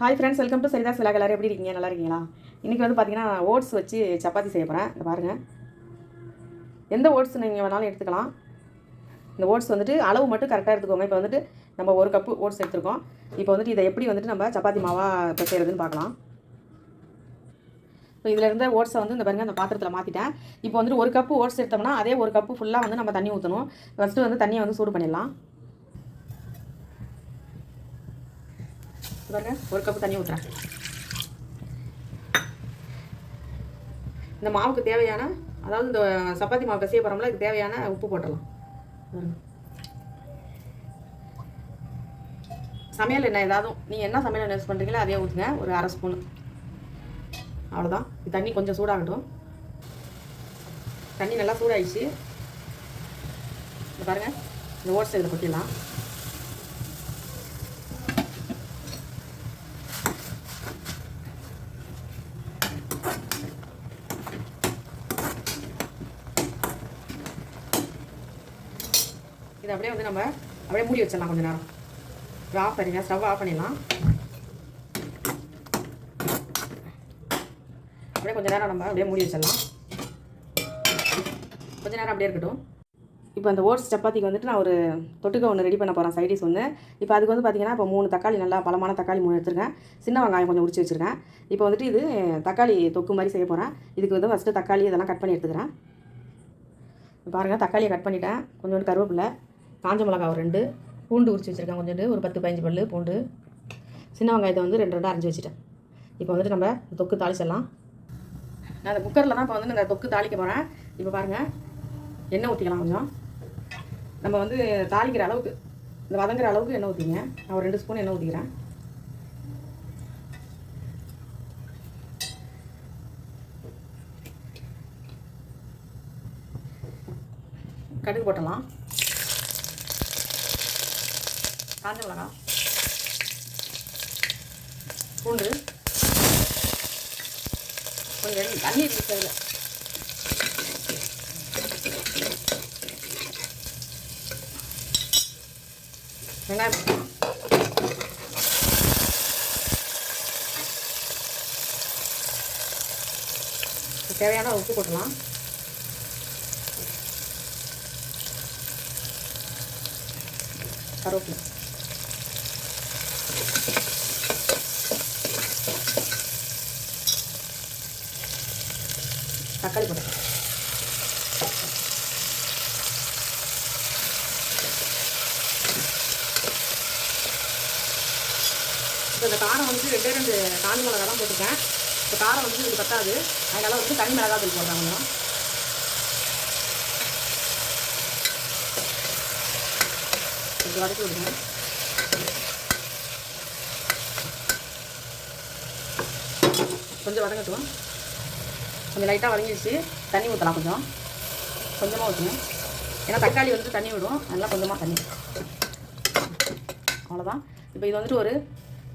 Hi friends welcome to சரிதாஸ் விழா எல்லாரும் எப்படி இருக்கீங்க? நல்லா இருக்கீங்களா? இன்றைக்கி வந்து பார்த்தீங்கன்னா ஓட்ஸ் வச்சு சப்பாத்தி செய்ய போகிறேன் இந்த பாருங்கள் எந்த ஓட்ஸ் நீங்கள் வேணாலும் எடுத்துக்கலாம். இந்த ஓட்ஸ் வந்துட்டு அளவு மட்டும் கரெக்டாக எடுத்துக்கோங்க. இப்போ வந்துட்டு நம்ம ஒரு கப்பு ஓட்ஸ் எடுத்துருக்கோம். இப்போ வந்துட்டு இதை எப்படி வந்துட்டு நம்ம சப்பாத்தி மாவாக இப்போ செய்கிறதுன்னு பார்க்கலாம். இப்போ இதில் இருந்த ஓட்ஸை வந்து இந்த பாருங்க அந்த பாத்திரத்தில் மாற்றிட்டேன் இப்போ வந்துட்டு ஒரு கப்பு ஓட்ஸ் எடுத்தோம்னா அதே ஒரு கப்பு ஃபுல்லாக வந்து நம்ம தண்ணி ஊற்றணும் ஃபஸ்ட்டு வந்து தண்ணியை வந்து சூடு பண்ணிடலாம். பாருங்க ஒரு கப்பு தண்ணி ஊற்றுறேன் இந்த மாவுக்கு தேவையான அதாவது இந்த சப்பாத்தி மாவு கசிய போகிறோம்ல இதுக்கு தேவையான உப்பு போட்டுடலாம். சமையல் எண்ணெய் ஏதாவது நீங்கள் என்ன சமையல் எண்ணெய் யூஸ் பண்ணுறீங்களோ அதே ஊற்றுங்க ஒரு அரை ஸ்பூன் அவ்வளோதான் இது தண்ணி கொஞ்சம் சூடாகட்டும். தண்ணி நல்லா சூடாயிடுச்சு. பாருங்கள் இந்த ஓட்ஸ் இதில் கொட்டிடலாம். இது அப்படியே வந்து நம்ம அப்படியே மூடி வச்சிடலாம் கொஞ்சம் நேரம். இப்போ ஆஃப் பண்ணிங்க ஸ்டவ் ஆஃப் பண்ணிடலாம். அப்படியே கொஞ்ச நேரம் நம்ம அப்படியே மூடி வச்சிடலாம். கொஞ்ச நேரம் அப்படியே இருக்கட்டும். இப்போ அந்த ஓட்ஸ் சப்பாத்திக்கு வந்துட்டு நான் ஒரு தொட்டுக்க ஒன்று ரெடி பண்ண போகிறேன் சைடிஸ் ஒன்று இப்போ அதுக்கு வந்து பார்த்தீங்கன்னா இப்போ மூணு தக்காளி நல்லா பழமான தக்காளி மூணு எடுத்துருக்கேன். சின்ன வெங்காயம் கொஞ்சம் உரிச்சு வச்சுருக்கேன். இப்போ வந்துட்டு இது தக்காளி தொக்கு மாதிரி செய்ய போகிறேன் இதுக்கு வந்து ஃபஸ்ட்டு தக்காளி இதெல்லாம் கட் பண்ணி எடுத்துக்கிறேன். பாருங்கள் தக்காளியை கட் பண்ணிட்டேன். கொஞ்சோண்டு கருவேப்பில்லை காஞ்ச மிளகா ஒரு ரெண்டு பூண்டு உரிச்சு வச்சுருக்கேன் கொஞ்சோண்டு ஒரு பத்து பதினஞ்சு பல் பூண்டு. சின்ன வெங்காயத்தை வந்து ரெண்டு ரெண்டு அரைஞ்சி வச்சுட்டேன். இப்போ வந்துட்டு நம்ம தொக்கு தாளிச்சிடலாம். நான் அந்த குக்கரில் தான் இப்போ வந்து இந்த தொக்கு தாளிக்க போகிறேன் இப்போ பாருங்கள் எண்ணெய் ஊற்றிக்கலாம் கொஞ்சம். நம்ம வந்து தாளிக்கிற அளவுக்கு இந்த வதங்குற அளவுக்கு எண்ணெய் ஊற்றிங்க நான் ஒரு ரெண்டு ஸ்பூன் எண்ணெய் ஊற்றிக்கிறேன் கடுகு போட்டலாம் காஞ்ச மிளகா பூண்டு. கொஞ்சம் தண்ணி இருக்கு வெங்காயம். தேவையான உப்பு போட்டலாம் கருவேப்பிலை. தக்காளி போட்டு. இப்போ இந்த காரம் வந்து ரெண்டே ரெண்டு காஞ்சி மிளகா தான் போட்டிருக்கேன். இப்போ காரம் வந்து இது பத்தாது. அதனால வந்து தனி மிளகா தூள் போடுறாங்க கொஞ்சம். வதக்கி விடுங்க. கொஞ்சம் வதங்கட்டும். கொஞ்சம் லைட்டாக வதங்கிடுச்சு. தண்ணி ஊற்றலாம் கொஞ்சம். கொஞ்சமாக ஊற்றுங்க ஏன்னா தக்காளி வந்து தண்ணி விடும். நல்லா கொஞ்சமாக தண்ணி. அவ்வளோதான் இப்போ இது வந்துட்டு ஒரு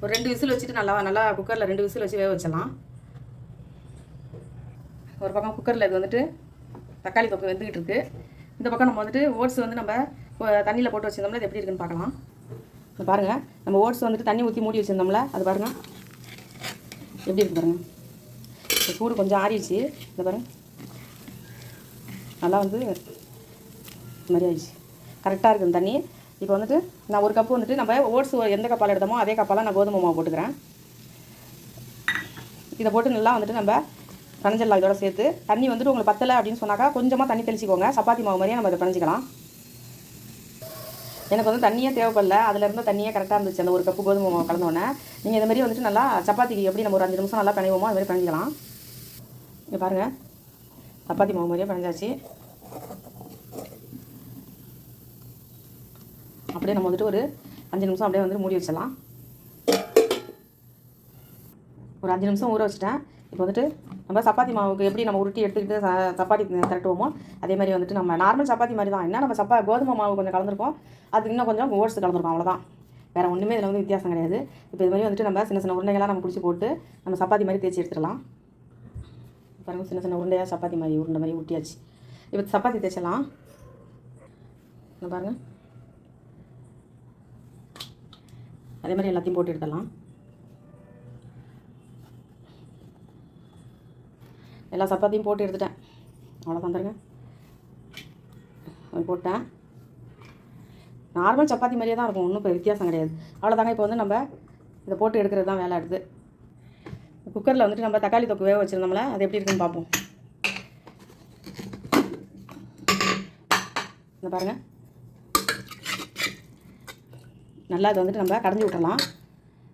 ஒரு ரெண்டு விசில் வச்சுட்டு நல்லா நல்லா குக்கரில் ரெண்டு விசில் வச்சு வேக வச்சிடலாம். ஒரு பக்கம் குக்கரில் இது வந்துட்டு தக்காளி தொக்கு வெந்துக்கிட்டு இருக்குது இந்த பக்கம் நம்ம வந்துட்டு ஓட்ஸ் வந்து நம்ம தண்ணியில் போட்டு வச்சுருந்தோம்ல இது எப்படி இருக்குன்னு பார்க்கலாம். பாருங்கள் நம்ம ஓட்ஸ் வந்துட்டு தண்ணி ஊற்றி மூடி வச்சுருந்தோம்ல அது பாருங்கள் எப்படி இருக்கு பாருங்கள் இப்போ சூடு கொஞ்சம் ஆறிடுச்சு. இந்த பாருங்க. நல்லா வந்து மாதிரி ஆயிடுச்சு. கரெக்டாக இருக்குது இந்த தண்ணி. இப்போ வந்துட்டு நான் ஒரு கப்பு வந்துட்டு நம்ம ஓட்ஸ் எந்த கப்பால் எடுத்தோமோ அதே கப்பால் நான் கோதுமை மாவு போட்டுக்கிறேன். இதை போட்டு நல்லா வந்துட்டு நம்ம பனஞ்சல்லாம் இதோட சேர்த்து. தண்ணி வந்துட்டு உங்களுக்கு பத்தலை அப்படின்னு சொன்னாக்கா கொஞ்சமாக தண்ணி தெளிச்சிக்கோங்க. சப்பாத்தி மாவு மாதிரியே நம்ம இதை பனைஞ்சிக்கலாம் எனக்கு வந்து தண்ணியே தேவைப்படல. அதில் இருந்த தண்ணியே கரெக்டாக இருந்துச்சு. அந்த ஒரு கப்பு கோதுமை மாவு கலந்தோடனே நீங்கள் இந்த மாதிரி வந்துட்டு நல்லா சப்பாத்திக்கு எப்படி நம்ம ஒரு அஞ்சு நிமிஷம் நல்லா பிணைவோமோ அது மாதிரி பிணைஞ்சிக்கலாம். இங்கே பாருங்கள் சப்பாத்தி மாவு மாதிரியே பிணைஞ்சாச்சு. அப்படியே நம்ம வந்துட்டு ஒரு அஞ்சு நிமிஷம் அப்படியே வந்து மூடி வச்சிடலாம். ஒரு அஞ்சு நிமிஷம் ஊற வச்சுட்டேன். இப்போ வந்துட்டு நம்ம சப்பாத்தி மாவுக்கு எப்படி நம்ம உருட்டி எடுத்துக்கிட்டு ச- சப்பாத்தி திரட்டுவோமோ அதே மாதிரி வந்துட்டு நம்ம நார்மல் சப்பாத்தி மாதிரி தான். என்ன நம்ம சப்பா கோதுமை மாவு கொஞ்சம் கலந்துருக்கோம். அதுக்கு இன்னும் கொஞ்சம் ஓட்ஸ் கலந்துருக்கோம் அவ்வளோதான் வேறு ஒன்றுமே இதில் வந்து வித்தியாசம் கிடையாது. இப்போ இது மாதிரி வந்துட்டு நம்ம சின்ன சின்ன உருண்டைகளாக நம்ம பிடிச்சி போட்டு நம்ம சப்பாத்தி மாதிரி தேய்ச்சி எடுத்துடலாம். பாருங்கள் சின்ன சின்ன உருண்டையாக சப்பாத்தி மாதிரி உருண்டை மாதிரி ஊட்டியாச்சு. இப்போ சப்பாத்தி தைச்சலாம் பாருங்கள் அதே மாதிரி எல்லாத்தையும் போட்டு எடுத்துடலாம். எல்லா சப்பாத்தியும் போட்டு எடுத்துட்டேன். அவ்வளோதான் பாருங்க. போட்டேன். நார்மல் சப்பாத்தி மாதிரியே தான் இருக்கும். ஒன்றும் இப்போ வித்தியாசம் கிடையாது. அவ்வளோதாங்க இப்போ வந்து நம்ம இதை போட்டு எடுக்கிறது தான் வேலை எடுத்து. குக்கரில் வந்துட்டு நம்ம தக்காளி தொக்கு வேக வச்சுருந்தோம்ல அது எப்படி இருக்குன்னு பார்ப்போம். இந்த பாருங்கள் நல்லா அதை வந்துட்டு நம்ம கடைஞ்சி விட்டுறலாம்.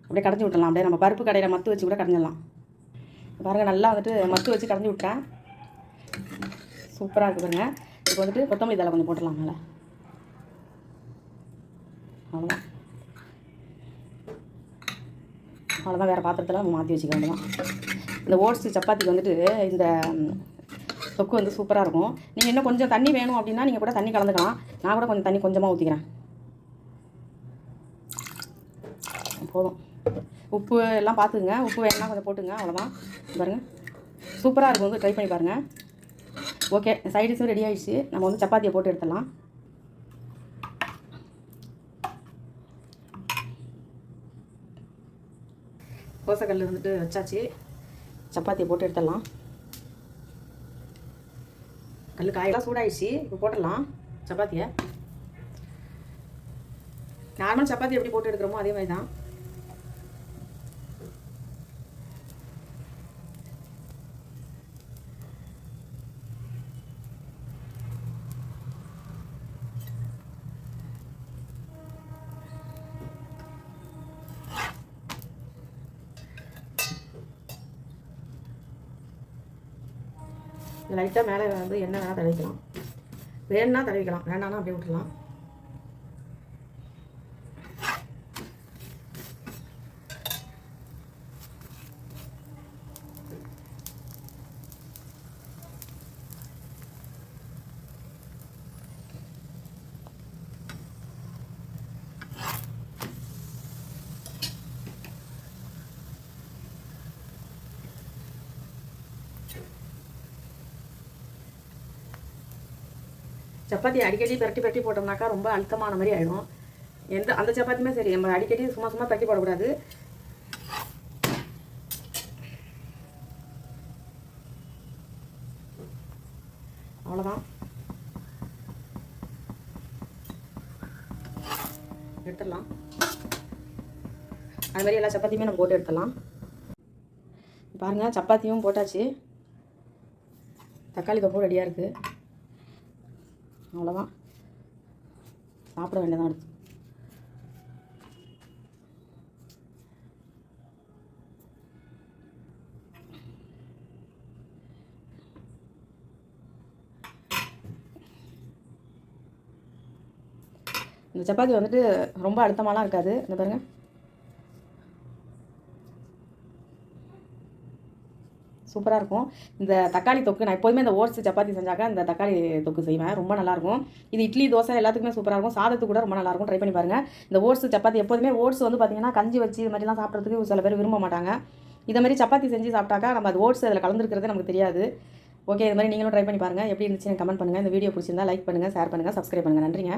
அப்படியே கடைஞ்சி விட்டுறலாம். அப்படியே நம்ம பருப்பு கடையில் மத்து வச்சு கூட கடைஞ்சிடலாம். பாருங்கள் நல்லா வந்துட்டு மத்து வச்சு கடைஞ்சி விட்டேன். சூப்பராக இருக்குது பாருங்கள் இப்போ வந்துட்டு கொத்தமல்லி தலை கொஞ்சம் போட்டுடலாம் மேலே. அவ்வளோதான் அவ்வளோதான் வேறு பாத்திரத்தில் நம்ம மாற்றி வச்சுக்க வேண்டியதான் இந்த ஓட்ஸு சப்பாத்திக்கு வந்துட்டு இந்த தொக்கு வந்து சூப்பராக இருக்கும். நீங்கள் இன்னும் கொஞ்சம் தண்ணி வேணும் அப்படின்னா நீங்கள் கூட தண்ணி கலந்துக்கலாம். நான் கூட கொஞ்சம் தண்ணி கொஞ்சமாக ஊற்றிக்கிறேன் போதும். உப்பு எல்லாம் பார்த்துக்குங்க உப்பு வேணும்னா கொஞ்சம் போட்டுங்க அவ்வளோதான் பாருங்கள் சூப்பராக இருக்கும். வந்து ட்ரை பண்ணி பாருங்கள் ஓகே சைடிஷும் ரெடி ஆகிடுச்சு நம்ம வந்து சப்பாத்தியை போட்டு எடுத்துடலாம். கோசக்கல் வந்துட்டு வச்சாச்சு. சப்பாத்தியை போட்டு எடுத்துடலாம். கல் காயெல்லாம் சூடாயிடுச்சு. இப்போ போட்டுடலாம் சப்பாத்தியை. நார்மல் சப்பாத்தி எப்படி போட்டு எடுக்கிறோமோ அதே மாதிரி தான் லைட்டாக மேலே வந்து என்ன வேணால் தடவிக்கலாம். வேணும்னா தடவிக்கலாம். வேண்டாம்னா அப்படியே விட்டுலாம் சப்பாத்தி அடிக்கடி பரட்டி பரட்டி போட்டோம்னாக்கா ரொம்ப அழுத்தமான மாதிரி ஆகிடும் எந்த அந்த சப்பாத்தியுமே சரி நம்ம அடிக்கடி சும்மா சும்மா பரட்டி போடக்கூடாது. அவ்வளோதான் எடுத்துடலாம். அது மாதிரி எல்லா சப்பாத்தியுமே நம்ம போட்டு எடுத்துடலாம். பாருங்கள் சப்பாத்தியும் போட்டாச்சு. தக்காளி தொப்பும் ரெடியாக இருக்குது அவ்வளோதான் சாப்பிட வேண்டியதான் அடுத்து. இந்த சப்பாத்தி வந்துட்டு ரொம்ப அழுத்தமாலாம் இருக்காது. இந்த பாருங்கள் சூப்பராக இருக்கும். இந்த தக்காளி தொக்கு நான் எப்போதுமே இந்த ஓட்ஸ் சப்பாத்தி செஞ்சாக்கா இந்த தக்காளி தொக்கு செய்வேன். ரொம்ப நல்லாயிருக்கும். இது இட்லி தோசை எல்லாத்துக்குமே சூப்பராக இருக்கும். சாதத்துக்கு கூட ரொம்ப நல்லாயிருக்கும். ட்ரை பண்ணி பாருங்கள் இந்த ஓட்ஸ் சப்பாத்தி எப்போதுமே ஓட்ஸ் வந்து பார்த்தீங்கன்னா கஞ்சி வச்சு இது மாதிரிலாம் சாப்பிட்றதுக்கு சில பேர் விரும்ப மாட்டாங்க. இதை மாதிரி சப்பாத்தி செஞ்சு சாப்பிட்டாக்கா நம்ம அது ஓட்ஸ் அதில் கலந்துருக்கிறது நமக்கு தெரியாது. ஓகே இது மாதிரி நீங்களும் ட்ரை பண்ணி பாருங்கள் எப்படி இருந்துச்சு கமெண்ட் பண்ணுங்கள் இந்த வீடியோ பிடிச்சிருந்தா லைக் பண்ணுங்கள் ஷேர் பண்ணுங்கள் சப்ஸ்கிரைப் பண்ணுங்கள் நன்றிங்க.